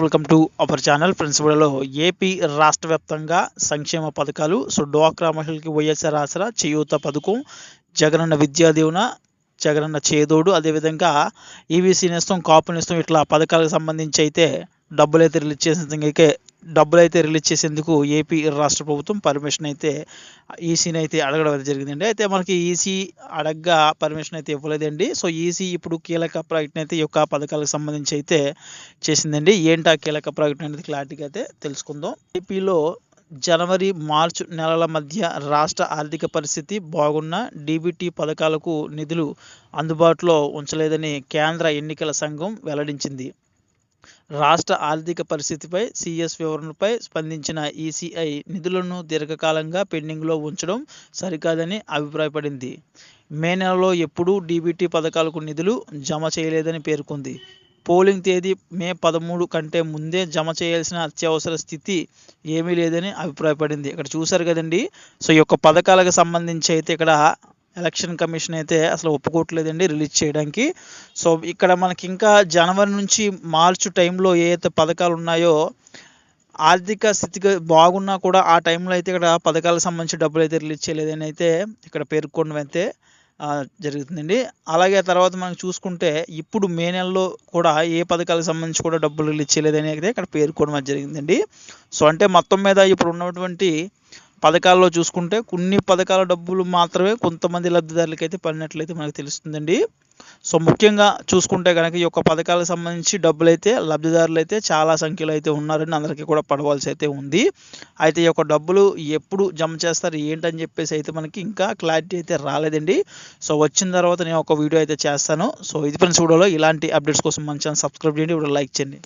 Welcome to our channel friends వీడియోలో AP రాష్ట్ర వ్యాప్తంగా సంక్షేమ పథకాలు. సో డ్వాక్రా మహిళలకి వైఎస్ఆర్ ఆసరా చేయూత పథకం జగనన్న విద్యా దీవెన జగనన్న చేదోడు. అదేవిధంగా ఈవీసీ నేస్తం కాపు నేస్తం ఇట్లా పథకాలకు సంబంధించి అయితే డబ్బులు అయితే రిలీజ్ చేసిన డబ్బులు అయితే రిలీజ్ చేసేందుకు ఏపీ రాష్ట్ర ప్రభుత్వం పర్మిషన్ అయితే ఈసీని అయితే అడగడం అయితే జరిగిందండి. అయితే మనకి ఈసీ అడగ్గా పర్మిషన్ అయితే ఇవ్వలేదండి. సో ఈసీ ఇప్పుడు కీలక ప్రకటన అయితే ఈ యొక్క పథకాలకు సంబంధించి అయితే చేసిందండి. ఏంటి ఆ కీలక ప్రకటన అనేది క్లారిటీగా అయితే తెలుసుకుందాం. ఏపీలో జనవరి మార్చి నెలల మధ్య రాష్ట్ర ఆర్థిక పరిస్థితి బాగున్న డీబీటీ పథకాలకు నిధులు అందుబాటులో ఉంచలేదని కేంద్ర ఎన్నికల సంఘం వెల్లడించింది. రాష్ట్ర ఆర్థిక పరిస్థితిపై సిఎస్ వివరణపై స్పందించిన ఈసీఐ నిధులను దీర్ఘకాలంగా పెండింగ్లో ఉంచడం సరికాదని అభిప్రాయపడింది. మే నెలలో ఎప్పుడూ డీబీటీ పథకాలకు నిధులు జమ చేయలేదని పేర్కొంది. పోలింగ్ తేదీ మే పదమూడు కంటే ముందే జమ చేయాల్సిన అత్యవసర స్థితి ఏమీ లేదని అభిప్రాయపడింది. ఇక్కడ చూశారు కదండి. సో ఈ యొక్క పథకాలకు సంబంధించి అయితే ఇక్కడ ఎలక్షన్ కమిషన్ అయితే అసలు ఒప్పుకోవట్లేదండి రిలీజ్ చేయడానికి. సో ఇక్కడ మనకి ఇంకా జనవరి నుంచి మార్చి టైంలో ఏ అయితే పథకాలు ఉన్నాయో ఆర్థిక స్థితిగా బాగున్నా కూడా ఆ టైంలో అయితే ఇక్కడ పథకాలకు సంబంధించి డబ్బులు అయితే రిలీజ్ చేయలేదని అయితే ఇక్కడ పేర్కొనడం అయితే జరుగుతుందండి. అలాగే తర్వాత మనం చూసుకుంటే ఇప్పుడు మే నెలలో కూడా ఏ పథకాలకు సంబంధించి కూడా డబ్బులు రిలీజ్ చేయలేదని అయితే ఇక్కడ పేర్కొనడం జరిగిందండి. సో అంటే మొత్తం మీద ఇప్పుడు ఉన్నటువంటి పథకాల్లో చూసుకుంటే కొన్ని పథకాల డబ్బులు మాత్రమే కొంతమంది లబ్ధిదారులకి అయితే పడినట్లయితే మనకు తెలుస్తుందండి. సో ముఖ్యంగా చూసుకుంటే కనుక ఈ యొక్క పథకాలకు సంబంధించి డబ్బులు అయితే లబ్ధిదారులు అయితే చాలా సంఖ్యలో అయితే ఉన్నారని అందరికీ కూడా పడవలసి అయితే ఉంది. అయితే ఈ యొక్క డబ్బులు ఎప్పుడు జమ చేస్తారు ఏంటని చెప్పేసి అయితే మనకి ఇంకా క్లారిటీ అయితే రాలేదండి. సో వచ్చిన తర్వాత నేను ఒక వీడియో అయితే చేస్తాను. సో ఇది ఫ్రెండ్స్ వీడియోలో ఇలాంటి అప్డేట్స్ కోసం మన ఛానల్ సబ్స్క్రైబ్ చేయండి ఇప్పుడు లైక్ చేయండి.